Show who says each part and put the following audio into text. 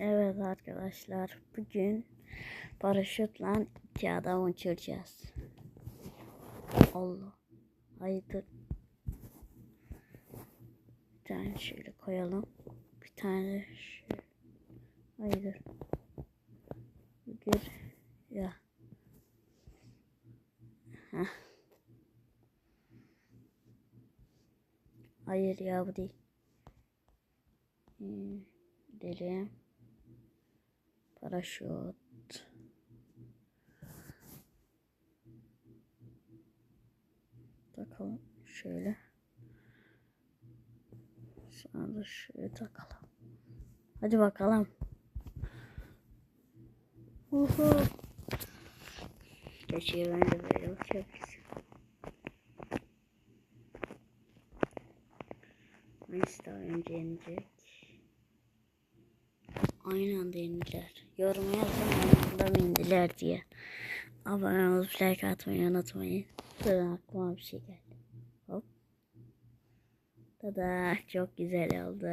Speaker 1: Evet arkadaşlar bugün paraşütle iki adam uçuracağız. Allah. Hayırdır. Bir tane şöyle koyalım. Bir tane şöyle. Hayırdır. Gir. Ya. Heh. Hayır ya bu değil. Hmm, Gidelim. Paraşüt. Takalım şöyle. Sonra da şöyle takalım. Hadi bakalım. Uhu. Geçiyor bence böyle çok güzel. Neyse daha önce inecek. Aynı anda indiler. Yorum yazın aynı anda mı indiler diye. Abone olup like atmayı unutmayın. Dur aklıma bir şey geldi. Hop. Tada çok güzel oldu.